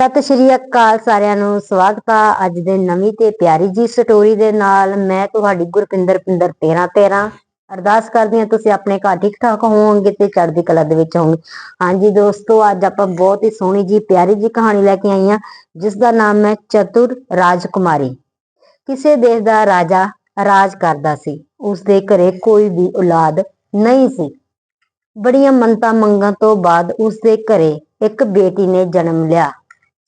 ਸਤਿ ਸ਼੍ਰੀ ਅਕਾਲ ਸਾਰਿਆਂ ਨੂੰ, ਸਵਾਗਤ ਆ ਅੱਜ ਦੇ ਨਵੀਂ ਤੇ ਪਿਆਰੀ ਜੀ ਸਟੋਰੀ ਦੇ ਨਾਲ ਮੈਂ ਤੁਹਾਡੀ ਗੁਰਪਿੰਦਰ ਪਿੰਦਰ 13 13 ਅਰਦਾਸ ਕਰਦੀ ਹਾਂ ਤੁਸੀਂ ਆਪਣੇ ਘਰ ਠੀਕ ਠਾਕ ਹੋਵੋਗੇ ਤੇ ਚੜ੍ਹਦੀ ਕਲਾ ਦੇ ਵਿੱਚ ਹੋਵੋਗੇ। ਹਾਂਜੀ ਦੋਸਤੋ, ਅੱਜ ਆਪਾਂ ਬਹੁਤ ਹੀ ਸੋਹਣੀ ਜੀ ਪਿਆਰੀ ਜੀ ਕਹਾਣੀ ਲੈ ਕੇ ਆਈ ਹਾਂ ਜਿਸ ਦਾ ਨਾਮ ਹੈ ਚਤੁਰ ਰਾਜਕੁਮਾਰੀ। ਕਿਸੇ ਦੇਸ਼ ਦਾ ਰਾਜਾ ਰਾਜ ਕਰਦਾ ਸੀ ਉਸ ਦੇ ਘਰੇ ਕੋਈ ਵੀ ਔਲਾਦ ਨਹੀਂ ਸੀ। ਬੜੀਆਂ ਮੰਨਤਾਂ ਮੰਗਾਂ ਤੋਂ ਬਾਅਦ ਉਸ ਦੇ ਘਰੇ ਇੱਕ ਬੇਟੀ ਨੇ ਜਨਮ ਲਿਆ।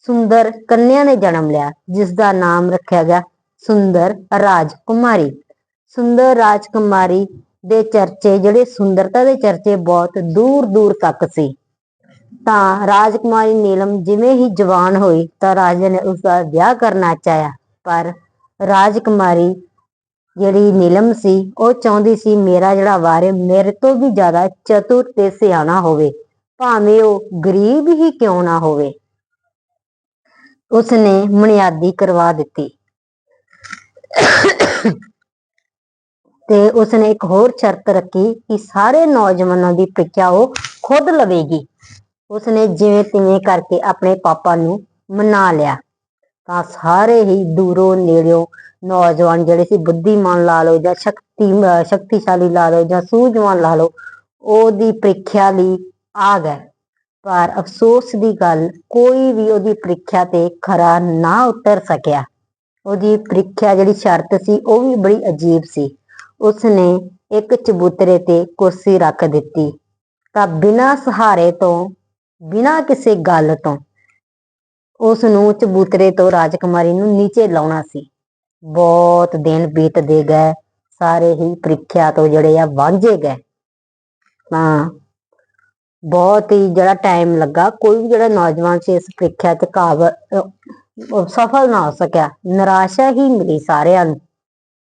ਸੁੰਦਰ ਕੰਨਿਆ ਨੇ ਜਨਮ ਲਿਆ ਜਿਸ ਦਾ ਨਾਮ ਰੱਖਿਆ ਗਿਆ ਸੁੰਦਰ ਰਾਜਕੁਮਾਰੀ। ਸੁੰਦਰ ਰਾਜਕੁਮਾਰੀ ਦੇ ਚਰਚੇ, ਜਿਹੜੇ ਸੁੰਦਰਤਾ ਦੇ ਚਰਚੇ ਬਹੁਤ ਦੂਰ ਦੂਰ ਤੱਕ ਸੀ। ਤਾਂ ਰਾਜਕੁਮਾਰੀ ਨੀਲਮ ਜਿਵੇਂ ਹੀ ਜਵਾਨ ਹੋਈ, ਤਾਂ ਰਾਜੇ ਨੇ ਉਸ ਦਾ ਵਿਆਹ ਕਰਨਾ ਚਾਹਿਆ। ਪਰ ਰਾਜਕੁਮਾਰੀ ਜਿਹੜੀ ਨੀਲਮ ਸੀ, ਉਹ ਚਾਹੁੰਦੀ ਸੀ, ਮੇਰਾ ਜਿਹੜਾ ਵਾਰੇ ਮੇਰੇ ਤੋਂ ਵੀ ਜ਼ਿਆਦਾ ਚਤੁਰ ਤੇ ਸਿਆਣਾ ਹੋਵੇ। ਭਾਵੇਂ ਉਹ ਗਰੀਬ ਹੀ ਕਿਉਂ ਨਾ ਹੋਵੇ। ਉਸਨੇ ਮਨਿਆਦੀ ਕਰਵਾ ਦਿੱਤੀ। ਤੇ ਉਸਨੇ ਇੱਕ ਹੋਰ ਸ਼ਰਤ ਰੱਖੀ ਕਿ ਸਾਰੇ ਨੌਜਵਾਨਾਂ ਦੀ ਪ੍ਰੀਖਿਆ ਉਹ ਖੁਦ ਲਵੇਗੀ। ਉਸਨੇ ਜਿਵੇਂ ਤਿਵੇਂ ਕਰਕੇ ਆਪਣੇ ਪਾਪਾ ਨੂੰ ਮਨਾ ਲਿਆ। ਤਾਂ ਸਾਰੇ ਹੀ ਦੂਰੋਂ ਨੇੜਿਓਂ ਨੌਜਵਾਨ ਜਿਹੜੇ ਸੀ, ਬੁੱਧੀਮਾਨ ਲਾ ਲਓ ਜਾਂ ਸ਼ਕਤੀ ਸ਼ਕਤੀਸ਼ਾਲੀ ਲਾ ਲਓ ਜਾਂ ਸੂਝਵਾਨ ਲਾ ਲਓ, ਉਹਦੀ ਪ੍ਰੀਖਿਆ ਲਈ ਆ ਗਏ। ਪਰ ਅਫਸੋਸ ਦੀ ਗੱਲ, ਕੋਈ ਵੀ ਉਹਦੀ ਪ੍ਰੀਖਿਆ ਤੇ ਖਰਾ ਨਾ ਉਤਰ ਸਕਿਆ। ਉਹਦੀ ਪ੍ਰੀਖਿਆ ਜਿਹੜੀ ਸ਼ਰਤ ਸੀ, ਉਹ ਵੀ ਬੜੀ ਅਜੀਬ ਸੀ। ਉਸਨੇ ਇੱਕ ਚਬੂਤਰੇ ਤੇ ਕੁਰਸੀ ਰੱਖ ਦਿੱਤੀ। ਤਾਂ ਬਿਨਾਂ ਸਹਾਰੇ ਤੋਂ, ਬਿਨਾਂ ਕਿਸੇ ਗੱਲ ਤੋਂ ਉਸ ਨੂੰ ਚਬੂਤਰੇ ਤੋਂ ਰਾਜਕੁਮਾਰੀ ਨੂੰ ਨੀਚੇ ਲਾਉਣਾ ਸੀ। ਬਹੁਤ ਦਿਨ ਬੀਤਦੇ ਗਏ, ਸਾਰੇ ਹੀ ਪ੍ਰੀਖਿਆ ਤੋਂ ਜਿਹੜੇ ਆ ਵਾਂਝੇ ਗਏ। ਤਾਂ ਬਹੁਤ ਹੀ ਜਿਹੜਾ ਟਾਈਮ ਲੱਗਾ, ਕੋਈ ਵੀ ਜਿਹੜਾ ਨੌਜਵਾਨ ਸੀ ਇਸ ਪ੍ਰੀਖਿਆ ਚ ਕਾਬ ਸਫਲ ਨਾ ਹੋ ਸਕਿਆ, ਨਿਰਾਸ਼ਾ ਹੀ ਮਿਲੀ ਸਾਰਿਆਂ ਨੂੰ।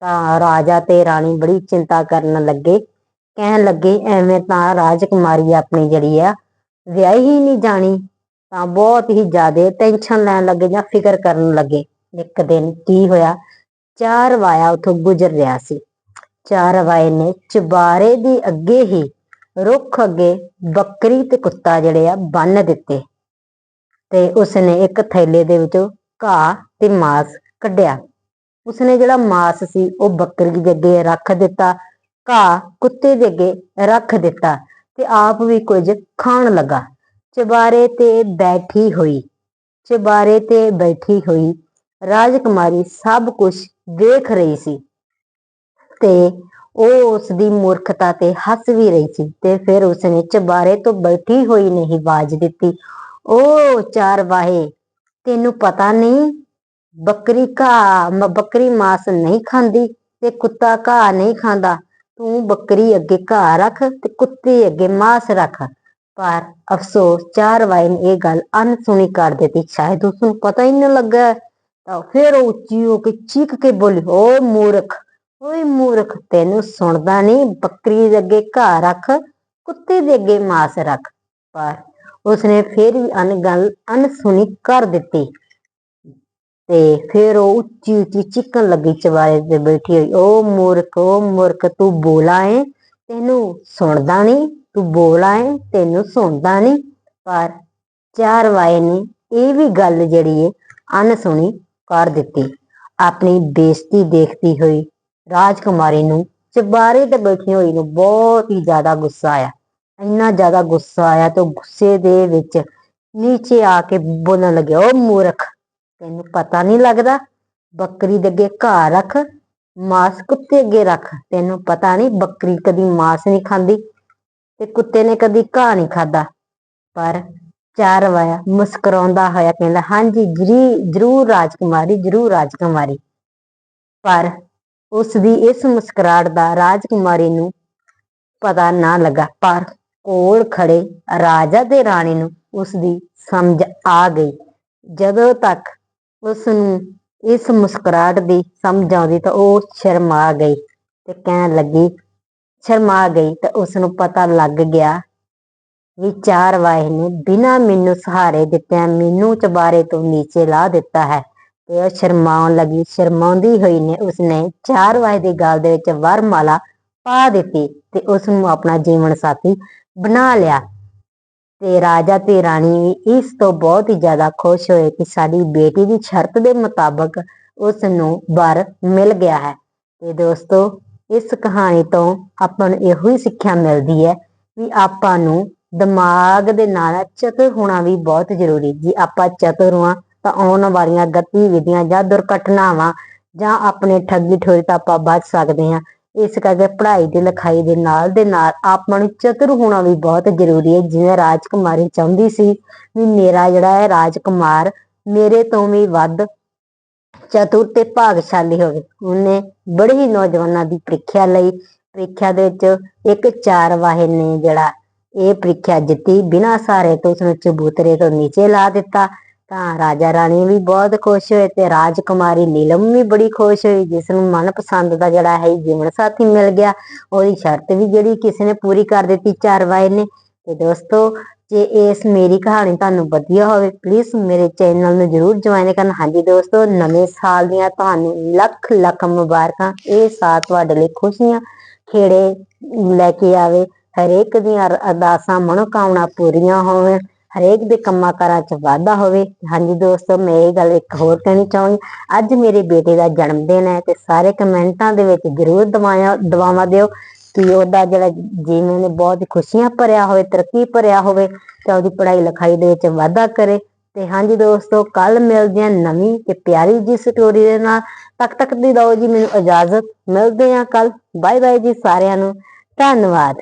ਤਾਂ ਰਾਜਾ ਤੇ ਰਾਣੀ ਬੜੀ ਚਿੰਤਾ ਕਰਨ ਲੱਗੇ, ਕਹਿਣ ਲੱਗੇ, ਐਵੇਂ ਤਾਂ ਰਾਜਕੁਮਾਰੀ ਆਪਣੀ ਜਿਹੜੀ ਆ, ਵਿਆਹੀ ਹੀ ਨਹੀਂ ਜਾਣੀ। ਤਾਂ ਬਹੁਤ ਹੀ ਜ਼ਿਆਦਾ ਟੈਨਸ਼ਨ ਲੈਣ ਲੱਗੇ ਜਾਂ ਫਿਕਰ ਕਰਨ ਲੱਗੇ। ਇੱਕ ਦਿਨ ਕੀ ਹੋਇਆ, ਚਾਰ ਵਾਇਆ ਉਥੋਂ ਗੁਜ਼ਰ ਰਿਹਾ ਸੀ। ਚਾਰ ਵਾਏ ਨੇ ਚੁਬਾਰੇ ਦੀ ਅੱਗੇ ਹੀ ਰੁੱਖ ਅੱਗੇ ਬੱਕਰੀ ਤੇ ਕੁੱਤਾ ਜਿਹੜੇ ਆ ਬੰਨ ਦਿੱਤੇ ਤੇ ਉਸਨੇ ਇੱਕ ਥੈਲੇ ਦੇ ਵਿੱਚੋਂ ਘਾਹ ਤੇ ਮਾਸ ਕੱਢਿਆ। ਉਸਨੇ ਜਿਹੜਾ ਮਾਸ ਸੀ ਉਹ ਬੱਕਰੀ ਦੇ ਅੱਗੇ ਰੱਖ ਦਿੱਤਾ, ਘਾਹ ਕੁੱਤੇ ਦੇ ਅੱਗੇ ਰੱਖ ਦਿੱਤਾ ਤੇ ਆਪ ਵੀ ਕੁਝ ਖਾਣ ਲੱਗਾ। ਚਬਾਰੇ ਤੇ ਬੈਠੀ ਹੋਈ, ਚਬਾਰੇ ਤੇ ਬੈਠੀ ਹੋਈ ਰਾਜਕੁਮਾਰੀ ਸਭ ਕੁਝ ਦੇਖ ਰਹੀ ਸੀ ਤੇ ਉਹ ਉਸ ਦੀ ਮੂਰਖਤਾ ਤੇ ਹੱਸ ਵੀ ਰਹੀ ਸੀ ਤੇ ਫਿਰ ਉਸਨੇ ਚਬਾਰੇ ਤੋਂ ਬੈਠੀ ਹੋਈ ਨਹੀਂ ਹੀ ਆਵਾਜ਼ ਦਿੱਤੀ, ਓ ਚਾਰ ਵਾਹੇ, ਤੈਨੂੰ ਪਤਾ ਨਹੀਂ, ਬੱਕਰੀ ਘਾਹ ਬੱਕਰੀ ਮਾਸ ਨਹੀਂ ਖਾਂਦੀ ਤੇ ਕੁੱਤਾ ਘਾਹ ਨਹੀਂ ਖਾਂਦਾ, ਤੂੰ ਬੱਕਰੀ ਅੱਗੇ ਘਾਹ ਰੱਖ ਤੇ ਕੁੱਤੇ ਅੱਗੇ ਮਾਸ ਰੱਖ। ਪਰ ਅਫਸੋਸ, ਚਾਰ ਵਾਏ ਨੇ ਇਹ ਗੱਲ ਅਨਸੁਣੀ ਕਰ ਦਿੱਤੀ। ਸ਼ਾਇਦ ਉਸ ਨੂੰ ਪਤਾ ਹੀ ਨਾ ਲੱਗਾ ਤਾਂ ਫਿਰ ਉਹ ਉੱਚੀ ਹੋ ਕੇ ਚੀਕ ਕੇ ਬੋਲੀ ਓਏ ਮੂਰਖ ਓਏ ਮੂਰਖ, ਤੈਨੂੰ ਸੁਣਦਾ ਨਹੀਂ, ਬੱਕਰੀ ਦੇ ਅੱਗੇ ਘਾਹ ਰੱਖ, ਕੁੱਤੇ ਦੇ ਅੱਗੇ ਮਾਸ ਰੱਖ। ਪਰ ਉਸਨੇ ਫਿਰ ਵੀ ਅਨ ਗੱਲ ਅਨਸੁਣੀ ਕਰ ਦਿੱਤੀ। ਤੇ ਫਿਰ ਉਹ ਉੱਚੀ ਉੱਚੀ ਚੀਕਣ ਲੱਗੀ ਚਵਾਰੇ ਤੇ ਬੈਠੀ ਹੋਈ। ਓ ਮੂਰਖ ਓ ਮੂਰਖ, ਤੂੰ ਬੋਲਾ ਏ ਤੈਨੂੰ ਸੁਣਦਾ ਨਹੀਂ, ਤੂੰ ਬੋਲਾ ਏ ਤੈਨੂੰ ਸੁਣਦਾ ਨਹੀਂ। ਪਰ ਚਾਰ ਵਾਏ ਨੇ ਇਹ ਵੀ ਗੱਲ ਜਿਹੜੀ ਏ ਅਨਸੁਣੀ ਕਰ ਦਿੱਤੀ। ਆਪਣੀ ਬੇਇੱਜ਼ਤੀ ਦੇਖਦੀ ਹੋਈ ਰਾਜਕੁਮਾਰੀ ਨੂੰ, ਚਬਾਰੇ ਤੇ ਬੈਠੀ ਹੋਈ ਨੂੰ ਬਹੁਤ ਹੀ ਜ਼ਿਆਦਾ ਗੁੱਸਾ ਆਇਆ। ਇੰਨਾ ਜ਼ਿਆਦਾ ਗੁੱਸਾ ਆਇਆ ਤੇ ਗੁੱਸੇ ਦੇ ਵਿੱਚ ਨੀਚੇ ਆ ਕੇ ਬੋਲਣ ਲੱਗਿਆ, ਓ ਮੂਰਖ, ਤੈਨੂੰ ਪਤਾ ਨਹੀਂ ਲੱਗਦਾ? ਬੱਕਰੀ ਦੇ ਅੱਗੇ ਘਾਹ ਰੱਖ, ਮਾਸ ਕੁੱਤੇ ਅੱਗੇ ਰੱਖ। ਤੈਨੂੰ ਪਤਾ ਨਹੀਂ ਬੱਕਰੀ ਕਦੀ ਮਾਸ ਨਹੀਂ ਖਾਂਦੀ ਤੇ ਕੁੱਤੇ ਨੇ ਕਦੀ ਘਾਹ ਨਹੀਂ ਖਾਦਾ ਪਰ ਚਾਰ ਵਾਇਆ ਮੁਸਕਰਾਉਂਦਾ ਹੋਇਆ ਕਹਿੰਦਾ, ਹਾਂਜੀ, ਜਰੀ, ਜਰੂਰ ਰਾਜਕੁਮਾਰੀ ਜਰੂਰ ਰਾਜਕੁਮਾਰੀ। ਪਰ ਉਸ ਦੀ ਇਸ ਮੁਸਕਰਾਹਟ ਦਾ ਰਾਜਕੁਮਾਰੀ ਨੂੰ ਪਤਾ ਨਾ ਲੱਗਾ, ਪਰ ਕੋਲ ਖੜੇ ਰਾਜਾ ਤੇ ਰਾਣੀ ਨੂੰ ਉਸ ਦੀ ਸਮਝ ਆ ਗਈ। ਜਦੋਂ ਤੱਕ ਉਸ ਨੂੰ ਇਸ ਮੁਸਕਰਾਹਟ ਦੀ ਸਮਝ ਆਉਂਦੀ ਤਾਂ ਉਹ ਸ਼ਰਮਾ ਗਈ ਤੇ ਕਹਿਣ ਲੱਗੀ, ਸ਼ਰਮਾ ਗਈ ਤਾਂ ਉਸ ਨੂੰ ਪਤਾ ਲੱਗ ਗਿਆ ਵੀ ਚਾਰ ਵਾਏ ਨੇ ਬਿਨਾਂ ਮੈਨੂੰ ਸਹਾਰੇ ਦਿੱਤਿਆਂ ਮੈਨੂੰ ਚਬਾਰੇ ਤੋਂ ਨੀਚੇ ਲਾ ਦਿੱਤਾ ਹੈ। ਉਹ ਸ਼ਰਮਾਉਣ ਲੱਗੀ, ਸ਼ਰਮਾਉਂਦੀ ਹੋਈ ਨੇ, ਉਸਨੇ ਚਾਰ ਵਾਏ ਦੀ ਗਲ ਦੇ ਵਿੱਚ ਵਰਮਾਲਾ ਪਾ ਦਿੱਤੀ ਤੇ ਉਸ ਨੂੰ ਆਪਣਾ ਜੀਵਨ ਸਾਥੀ ਬਣਾ ਲਿਆ। ਤੇ ਰਾਜਾ ਤੇ ਰਾਣੀ ਇਸ ਤੋਂ ਬਹੁਤ ਹੀ ਜ਼ਿਆਦਾ ਖੁਸ਼ ਹੋਏ ਕਿ ਸਾਡੀ ਬੇਟੀ ਦੀ ਸ਼ਰਤ ਦੇ ਮੁਤਾਬਕ ਉਸ ਨੂੰ ਵਰ ਮਿਲ ਗਿਆ ਹੈ। ਤੇ ਦੋਸਤੋ, ਇਸ ਕਹਾਣੀ ਤੋਂ ਆਪਾਂ ਨੂੰ ਇਹੋ ਹੀ ਸਿੱਖਿਆ ਮਿਲਦੀ ਹੈ ਵੀ ਆਪਾਂ ਨੂੰ ਦਿਮਾਗ ਦੇ ਨਾਲ ਚਤੁਰ ਹੋਣਾ ਵੀ ਬਹੁਤ ਜ਼ਰੂਰੀ ਜੇ ਆਪਾਂ ਚਤੁਰ ਹਾਂ ਤਾਂ ਆਉਣ ਵਾਲੀਆਂ ਗਤੀਵਿਧੀਆਂ ਜਾਂ ਦੁਰਘਟਨਾਵਾਂ ਜਾਂ ਆਪਣੇ ਠੱਗੀ ਠੋਰੀ ਤੋਂ ਆਪਾਂ ਬਚ ਸਕਦੇ ਹਾਂ। ਇਸ ਕਰਕੇ ਪੜ੍ਹਾਈ ਤੇ ਲਿਖਾਈ ਦੇ ਨਾਲ ਦੇ ਨਾਲ ਆਪਾਂ ਨੂੰ ਚਤੁਰ ਹੋਣਾ ਵੀ ਬਹੁਤ ਜ਼ਰੂਰੀ ਹੈ। ਜਿਵੇਂ ਰਾਜਕੁਮਾਰੀ ਚਾਹੁੰਦੀ ਸੀ ਵੀ ਮੇਰਾ ਜਿਹੜਾ ਹੈ ਰਾਜਕੁਮਾਰ ਮੇਰੇ ਤੋਂ ਵੀ ਵੱਧ ਚਤੁਰ ਤੇ ਭਾਗਸ਼ਾਲੀ ਹੋਵੇ। ਉਹਨੇ ਬੜੇ ਹੀ ਨੌਜਵਾਨਾਂ ਦੀ ਪ੍ਰੀਖਿਆ ਲਈ। ਪ੍ਰੀਖਿਆ ਦੇ ਵਿੱਚ ਇੱਕ ਚਾਰ ਵਾਹੇ ਨੇ ਜਿਹੜਾ ਇਹ ਪ੍ਰੀਖਿਆ ਜਿੱਤੀ। ਬਿਨਾਂ ਸਹਾਰੇ ਤੋਂ ਉਸਨੂੰ ਚਬੂਤਰੇ ਤੋਂ ਨੀਚੇ ਲਾ ਦਿੱਤਾ। ਤਾਂ ਰਾਜਾ ਰਾਣੀ ਵੀ ਬਹੁਤ ਖੁਸ਼ ਹੋਏ ਤੇ ਰਾਜਕੁਮਾਰੀ ਨੀਲਮ ਵੀ ਬੜੀ ਖੁਸ਼ ਹੋਈ ਜਿਸ ਨੂੰ ਮਨਪਸੰਦ ਦਾ ਜਿਹੜਾ ਹੈ ਜੀਵਨ ਸਾਥੀ ਮਿਲ ਗਿਆ। ਉਹਦੀ ਸ਼ਰਤ ਵੀ ਜਿਹੜੀ ਕਿਸੇ ਨੇ ਪੂਰੀ ਕਰ ਦਿੱਤੀ ਚਾਰ ਵਾਏ ਨੇ। ਤੇ ਦੋਸਤੋ, ਜੇ ਇਸ ਮੇਰੀ ਕਹਾਣੀ ਤੁਹਾਨੂੰ ਵਧੀਆ ਹੋਵੇ ਪਲੀਜ਼ ਮੇਰੇ ਚੈਨਲ ਨੂੰ ਜਰੂਰ ਜੁਆਇਨ ਕਰਨ। ਹਾਂਜੀ ਦੋਸਤੋ, ਨਵੇਂ ਸਾਲ ਦੀਆਂ ਤੁਹਾਨੂੰ ਲੱਖ ਲੱਖ ਮੁਬਾਰਕਾਂ। ਇਹ ਸਾਲ ਤੁਹਾਡੇ ਲਈ ਖੁਸ਼ੀਆਂ ਖੇੜੇ ਲੈ ਕੇ ਆਵੇ। ਹਰੇਕ ਦੀਆਂ ਅਰਦਾਸਾਂ, ਮਨੋਕਾਮਨਾ ਪੂਰੀਆਂ ਹੋਣ। ਹਰੇਕ ਦੇ ਕੰਮਾਂ ਕਾਰਾਂ 'ਚ ਵਾਧਾ ਹੋਵੇ, ਹਾਂਜੀ ਦੋਸਤੋ, ਮੈਂ ਇਹ ਗੱਲ ਇੱਕ ਹੋਰ ਕਹਿਣੀ ਚਾਹਾਂਗੀ ਅੱਜ ਮੇਰੇ ਬੇਟੇ ਦਾ ਜਨਮ ਦਿਨ ਹੈ ਤੇ ਸਾਰੇ ਕਮੈਂਟਾਂ ਦੇ ਵਿੱਚ ਜਰੂਰ ਦਵਾਇਆ, ਦਵਾਵਾਂ ਦਿਓ ਕਿ ਉਹਦਾ ਜਿਹੜਾ ਜੀਵਨ ਨੇ ਬਹੁਤ ਖੁਸ਼ੀਆਂ ਭਰਿਆ ਹੋਵੇ, ਤਰੱਕੀ ਭਰਿਆ ਹੋਵੇ ਤੇ ਉਹਦੀ ਪੜ੍ਹਾਈ ਲਿਖਾਈ ਦੇ ਵਿੱਚ ਵਾਧਾ ਕਰੇ। ਤੇ ਹਾਂਜੀ ਦੋਸਤੋ ਕੱਲ ਮਿਲਦੇ ਹਾਂ ਨਵੀਂ ਤੇ ਪਿਆਰੀ ਜੀ ਸਟੋਰੀ ਦੇ ਨਾਲ। ਤੱਕ ਤੱਕ ਦੀ ਦਿਓ ਜੀ, ਮੈਨੂੰ ਇਜਾਜ਼ਤ। ਮਿਲਦੇ ਹਾਂ ਕੱਲ ਬਾਏ ਬਾਏ ਜੀ ਸਾਰਿਆਂ ਨੂੰ। ਧੰਨਵਾਦ।